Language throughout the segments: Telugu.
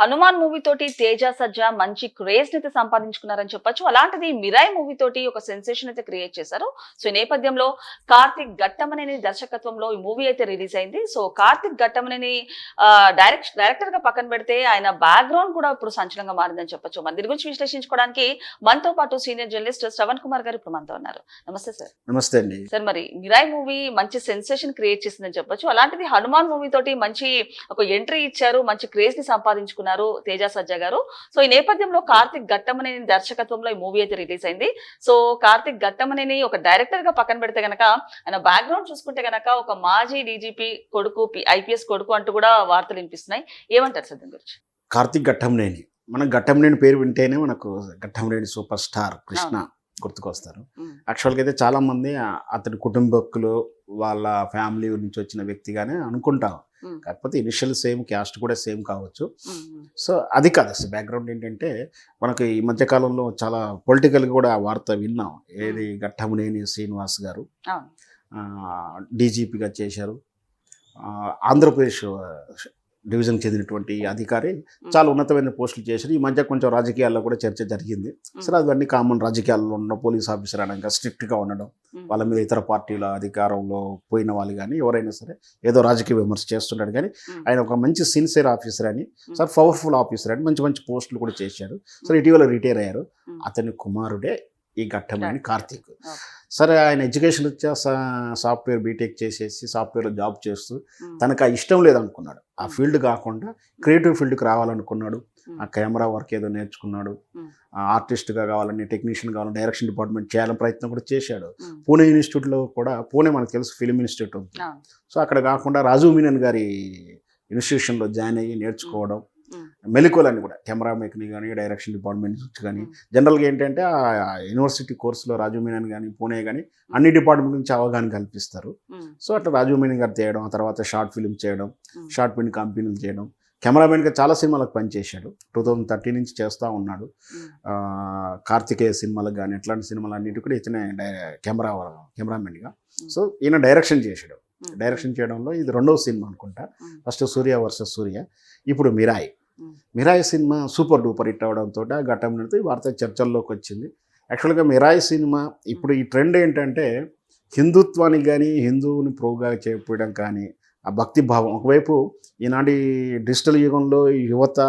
హనుమాన్ మూవీ తోటి తేజ సజ్జా మంచి క్రేజ్ అయితే సంపాదించుకున్నారని చెప్పొచ్చు. అలాంటిది మిరాయ్ మూవీ తోటి ఒక సెన్సేషన్ అయితే క్రియేట్ చేశారు. సో ఈ నేపథ్యంలో కార్తిక్ ఘట్టమనేని దర్శకత్వంలో ఈ మూవీ అయితే రిలీజ్ అయింది. సో కార్తిక్ ఘట్టమనేని డైరెక్ట్ డైరెక్టర్గా పక్కన పెడితే ఆయన బ్యాక్గ్రౌండ్ కూడా ఇప్పుడు సంచలనంగా మారిందని చెప్పొచ్చు. మన దీని గురించి విశ్లేషించుకోవడానికి మనతో పాటు సీనియర్ జర్నలిస్ట్ శ్రవణ్ కుమార్ గారు ఇప్పుడు మనతో ఉన్నారు. నమస్తే సార్ నమస్తే అండి. సార్ మరి మిరాయ్ మూవీ మంచి సెన్సేషన్ క్రియేట్ చేసిందని చెప్పొచ్చు. అలాంటిది హనుమాన్ మూవీ తోటి మంచి ఒక ఎంట్రీ ఇచ్చారు మంచి క్రేజ్ని సంపాదించుకున్నారు. తేజ సజ్జా గారు. సో ఈ నేపథ్యంలో కార్తిక్ ఘట్టమనేని దర్శకత్వంలో ఈ మూవీ అయితే రిలీజ్ అయింది. సో కార్తిక్ ఘట్టమనేని ఒక డైరెక్టర్గా పక్కన పెడితే గనక ఆయన బ్యాక్గ్రౌండ్ చూసుకుంటే గనక ఒక మాజీ డీజీపీ కొడుకు ఐపీఎస్ కొడుకు అంటూ కూడా వార్తలు వినిపిస్తున్నాయి. ఏమంటారు సార్ దీని గురించి? కార్తీక్ ఘట్టంనేని మన ఘట్టంనేని పేరు వింటేనే మనకు ఘట్టంనేని సూపర్ స్టార్ కృష్ణ గుర్తుకొస్తారు. యాక్చువల్గా అయితే చాలా మంది ఆ- అతని కుటుంబకులు వాళ్ళ ఫ్యామిలీ నుంచి వచ్చిన వ్యక్తిగానే అనుకుంటాం. కాకపోతే ఇనిషియల్ సేమ్ క్యాస్ట్ కూడా సేమ్ కావచ్చు. సో అది కాదు అసలు బ్యాక్గ్రౌండ్ ఏంటంటే మనకు ఈ మధ్యకాలంలో చాలా పొలిటికల్గా కూడా వార్త విన్నాం. ఏది ఘట్టంనేని శ్రీనివాస్ గారు. డీజీపీగా చేశారు. ఆంధ్రప్రదేశ్ డివిజన్కి చెందినటువంటి ఈ అధికారి చాలా ఉన్నతమైన పోస్టులు చేశారు. ఈ మధ్య కొంచెం రాజకీయాల్లో కూడా చర్చ జరిగింది. సరే అవన్నీ కామన్ రాజకీయాల్లో ఉన్న పోలీస్ ఆఫీసర్ అనగా స్ట్రిక్ట్గా ఉండడం వాళ్ళ మీద ఇతర పార్టీల అధికారంలో పోయిన వాళ్ళు కానీ ఎవరైనా సరే ఏదో రాజకీయ విమర్శ చేస్తున్నాడు కానీ ఆయన ఒక మంచి సిన్సియర్ ఆఫీసర్ అని సార్ పవర్ఫుల్ ఆఫీసర్ అని మంచి మంచి పోస్టులు కూడా చేశారు. సరే ఇటీవల రిటైర్ అయ్యారు. అతని కుమారుడే ఈ ఘట్టమైన కార్తీక్. సరే ఆయన ఎడ్యుకేషన్ వచ్చా సాఫ్ట్వేర్ బీటెక్ చేసేసి సాఫ్ట్వేర్లో జాబ్ చేస్తూ తనకు ఆ ఇష్టం లేదనుకున్నాడు. ఆ. ఫీల్డ్ కాకుండా క్రియేటివ్ ఫీల్డ్కి రావాలనుకున్నాడు. ఆ కెమెరా వర్క్ ఏదో నేర్చుకున్నాడు. ఆర్టిస్ట్గా కావాలని టెక్నీషియన్ కావాలని డైరెక్షన్ డిపార్ట్మెంట్ చేయాలని ప్రయత్నం కూడా చేశాడు. పూణే ఇన్స్టిట్యూట్లో కూడా పూణే మనకు తెలుసు ఫిలిం ఇన్స్టిట్యూట్ ఉంది. సో అక్కడ కాకుండా రాజు మీనన్ గారి ఇన్స్టిట్యూషన్లో జాయిన్ అయ్యి నేర్చుకోవడం. ఉమ్, మెలకువలని కూడా. కెమెరా మేకింగ్ కానీ డైరెక్షన్ డిపార్ట్మెంట్ నుంచి కానీ జనరల్గా ఏంటంటే ఆ యూనివర్సిటీ కోర్సులో రాజు మీనన్ కానీ పూణే కానీ అన్ని డిపార్ట్మెంట్ నుంచి అవగాహన కల్పిస్తారు. సో అట్లా రాజు మీనన్ గారు చేయడం ఆ తర్వాత షార్ట్ ఫిల్మ్ చేయడం షార్ట్ ఫిల్మ్ కంపెనీలు చేయడం. కెమెరామెన్గా చాలా సినిమాలకు పనిచేశాడు. టూ థౌజండ్ థర్టీ నుంచి చేస్తూ ఉన్నాడు. కార్తికేయ సినిమాలకు కానీ ఎట్లాంటి సినిమాలు అన్నిటి కూడా ఇతనే కెమెరా కెమెరామెన్గా. సో ఈయన డైరెక్షన్ చేశాడు. డైరెక్షన్ చేయడంలో ఇది రెండవ సినిమా అనుకుంటా. First Surya versus Surya. ఇప్పుడు మిరాయి. మిరాయి సినిమా సూపర్ డూపర్ హిట్ అవడంతో ఆ ఘట్టం నడితే ఈ వార్త చర్చల్లోకి వచ్చింది. యాక్చువల్గా మిరాయి సినిమా ఇప్పుడు ఈ ట్రెండ్ ఏంటంటే హిందుత్వానికి కానీ హిందువుని ప్రోగా చేయడం కానీ ఆ భక్తి భావం ఒకవైపు ఈనాటి డిజిటల్ యుగంలో ఈ యువత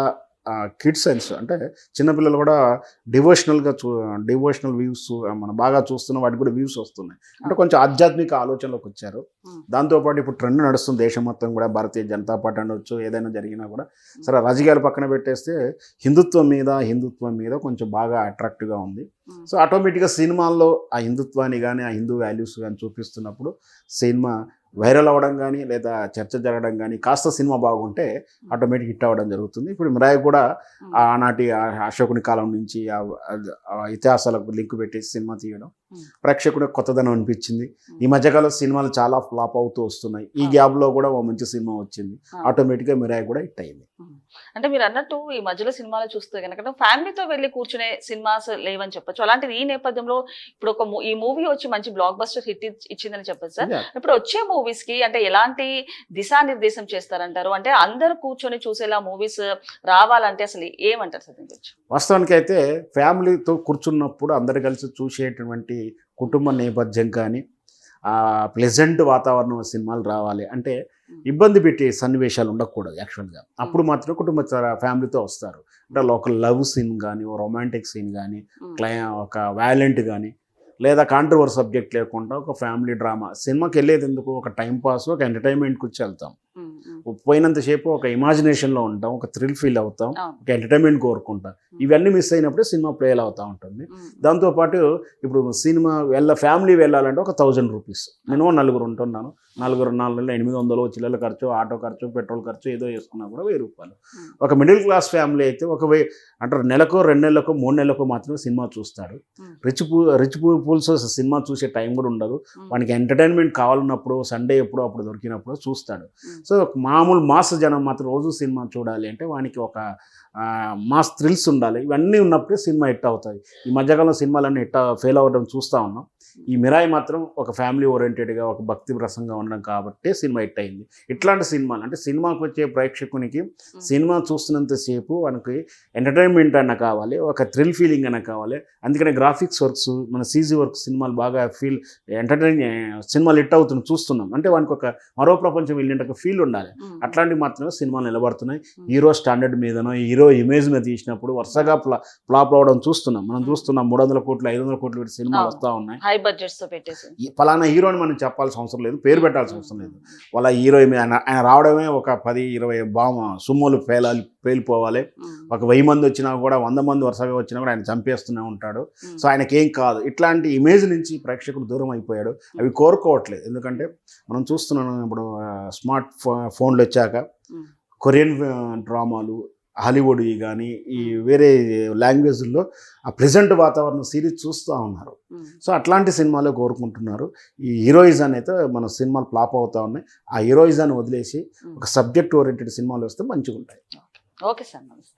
కిడ్స్ సెన్స్ అంటే చిన్నపిల్లలు కూడా డివోషనల్గా చూ డివోషనల్ వ్యూస్ మనం బాగా చూస్తున్న వాటికి కూడా వ్యూస్ వస్తున్నాయి. అంటే కొంచెం ఆధ్యాత్మిక ఆలోచనలోకి వచ్చారు. దాంతోపాటు ఇప్పుడు ట్రెండ్ నడుస్తుంది. దేశం మొత్తం కూడా భారతీయ జనతా పార్టీ అనవచ్చు ఏదైనా జరిగినా కూడా. సరే రాజకీయాలు పక్కన పెట్టేస్తే హిందుత్వం మీద హిందుత్వం మీద కొంచెం బాగా అట్రాక్టివ్గా ఉంది. సో ఆటోమేటిక్గా సినిమాల్లో ఆ హిందుత్వాన్ని కానీ ఆ హిందూ వాల్యూస్ కానీ చూపిస్తున్నప్పుడు సినిమా వైరల్ అవ్వడం కానీ లేదా చర్చ జరగడం కానీ కాస్త సినిమా బాగుంటే ఆటోమేటిక్ హిట్ అవ్వడం జరుగుతుంది. ఇప్పుడు మిరాయి కూడా ఆనాటి అశోకుని కాలం నుంచి ఇతిహాసాలకు లింక్ పెట్టి సినిమా తీయడం ఉమ్. ప్రేక్షకుడికి కొత్తదనం అనిపించింది. ఈ మధ్యకాలం సినిమాలు చాలా ఫ్లాప్ అవుతూ వస్తున్నాయి. ఈ. గ్యాప్లో కూడా ఓ మంచి సినిమా వచ్చింది. ఆటోమేటిక్గా మిరాయి కూడా హిట్ అయింది. అంటే మీరు అన్నట్టు ఈ మధ్యలో సినిమాలు చూస్తే కనుక ఫ్యామిలీతో వెళ్ళి కూర్చునే సినిమాస్ లేవని చెప్పొచ్చు. అలాంటిది ఈ నేపథ్యంలో ఇప్పుడు ఒక ఈ మూవీ వచ్చి మంచి బ్లాక్ బస్టర్ హిట్ ఇచ్చిందని చెప్పొచ్చు? సార్. ఇప్పుడు వచ్చే మూవీస్కి అంటే ఎలాంటి దిశానిర్దేశం చేస్తారంటారు? అంటే అందరు కూర్చొని చూసేలా మూవీస్ రావాలంటే అసలు ఏమంటారు సార్ వాస్తవానికి అయితే ఫ్యామిలీతో కూర్చున్నప్పుడు అందరు కలిసి చూసేటువంటి కుటుంబ నేపథ్యం కానీ ప్లెజెంట్ వాతావరణం సినిమాలు రావాలి అంటే ఇబ్బంది పెట్టే సన్నివేశాలు ఉండకూడదు యాక్చువల్గా అప్పుడు మాత్రం కుటుంబ ఫ్యామిలీతో వస్తారు. అంటే ఒక లవ్ సీన్ కానీ ఓ రొమాంటిక్ సీన్ కానీ క్లై ఒక వ్యాలెంట్ కానీ లేదా కాంట్రవర్ సబ్జెక్ట్ లేకుండా ఒక ఫ్యామిలీ డ్రామా సినిమాకి వెళ్ళేది ఎందుకు? ఒక టైం పాస్ ఒక ఎంటర్టైన్మెంట్కి వచ్చి వెళ్తాం. పోయినంతసేపు ఒక ఇమాజినేషన్లో ఉంటాం ఒక థ్రిల్ ఫీల్ అవుతాం. ఒక ఎంటర్టైన్మెంట్ కోరుకుంటాం. ఇవన్నీ మిస్ అయినప్పుడు సినిమా ప్లేల్ అవుతూ ఉంటుంది. దాంతోపాటు ఇప్పుడు సినిమా వెళ్ళ ఫ్యామిలీ వెళ్ళాలంటే ఒక థౌజండ్ రూపీస్ మినిమం నలుగురు ఉంటున్నాను. నలుగురు నాలుగు నెలలు ఎనిమిది వందలు చిల్లల ఖర్చు ఆటో ఖర్చు పెట్రోల్ ఖర్చు ఏదో వేసుకున్నా కూడా వెయ్యి రూపాయలు. ఒక మిడిల్ క్లాస్ ఫ్యామిలీ అయితే ఒక వెయ్యి అంటే నెలకో రెండు నెలలకు మూడు నెలలకు మాత్రమే సినిమా చూస్తాడు. రిచ్ పూ రిచ్ పీపుల్స్ సినిమా చూసే టైం కూడా ఉండదు. వానికి ఎంటర్టైన్మెంట్ కావాలన్నప్పుడు సండే ఎప్పుడు అప్పుడు దొరికినప్పుడు చూస్తాడు. సో మామూలు మాస్ జనం మాత్రం రోజు సినిమా చూడాలి అంటే వానికి ఒక మాస్ థ్రిల్స్ ఉండాలి. ఇవన్నీ ఉన్నప్పుడే సినిమా హిట్ అవుతుంది ఈ మధ్యకాలం సినిమాలన్నీ హిట్ ఫెయిల్ అవ్వడం చూస్తూ ఉన్నాం. ఈ మిరాయి మాత్రం ఒక ఫ్యామిలీ ఓరియంటెడ్గా ఒక భక్తి రసంగా ఉండడం కాబట్టి సినిమా హిట్ అయింది. ఇట్లాంటి సినిమాలు అంటే సినిమాకి వచ్చే ప్రేక్షకునికి సినిమా చూస్తున్నంతసేపు మనకి ఎంటర్టైన్మెంట్ అన్న కావాలి ఒక థ్రిల్ ఫీలింగ్ అన్న కావాలి. అందుకనే గ్రాఫిక్స్ వర్క్స్ మన సీజీ వర్క్ సినిమాలు బాగా ఫీల్ ఎంటర్టైన్ సినిమాలు హిట్ అవుతుంది చూస్తున్నాం. అంటే వానికి ఒక మరో ప్రపంచం వెళ్ళినట్టు ఒక ఫీల్ ఉండాలి. అట్లాంటివి మాత్రమే సినిమాలు నిలబడుతున్నాయి. హీరో స్టాండర్డ్ మీదనో హీరో ఇమేజ్ మీద తీసినప్పుడు వరుసగా ఫ్లా ఫ్లాప్ అవడం చూస్తున్నాం. మనం చూస్తున్నాం మూడు వందల కోట్లు ఐదు వందల కోట్లు సినిమాలు. వస్తూ ఉన్నాయి. బడ్జెట్స్తో పెట్టేసి. ఈ ఫలానా హీరోని మనం చెప్పాల్సిన అవసరం లేదు పేరు పెట్టాల్సిన అవసరం లేదు. వాళ్ళ హీరో ఆయన ఆయన రావడమే ఒక పది ఇరవై బామ సుమ్ములు పేలాలి పేలిపోవాలి. ఒక వెయ్యి మంది వచ్చినా కూడా వంద మంది వరుసగా వచ్చినా కూడా ఆయన చంపేస్తూనే ఉంటాడు. సో ఆయనకి ఏం కాదు. ఇట్లాంటి ఇమేజ్ నుంచి ప్రేక్షకుడు దూరం అయిపోయాడు. అవి కోరుకోవట్లేదు. ఎందుకంటే మనం చూస్తున్నాం ఇప్పుడు స్మార్ట్ ఫో ఫోన్లు వచ్చాక. కొరియన్ డ్రామాలు హాలీవుడ్ కానీ ఈ వేరే లాంగ్వేజ్ల్లో ఆ ప్రెజెంట్ వాతావరణం సిరీస్ చూస్తూ ఉన్నారు. సో అట్లాంటి సినిమాలే కోరుకుంటున్నారు. ఈ హీరోయిజన్ అయితే మన సినిమాలు ఫ్లాప్ అవుతా ఉన్నాయి. ఆ హీరోయిజాన్ని వదిలేసి ఒక సబ్జెక్ట్ ఓరియంటెడ్ సినిమాలు వస్తే మంచిగా ఉంటాయి ఓకే సార్ నమస్తే.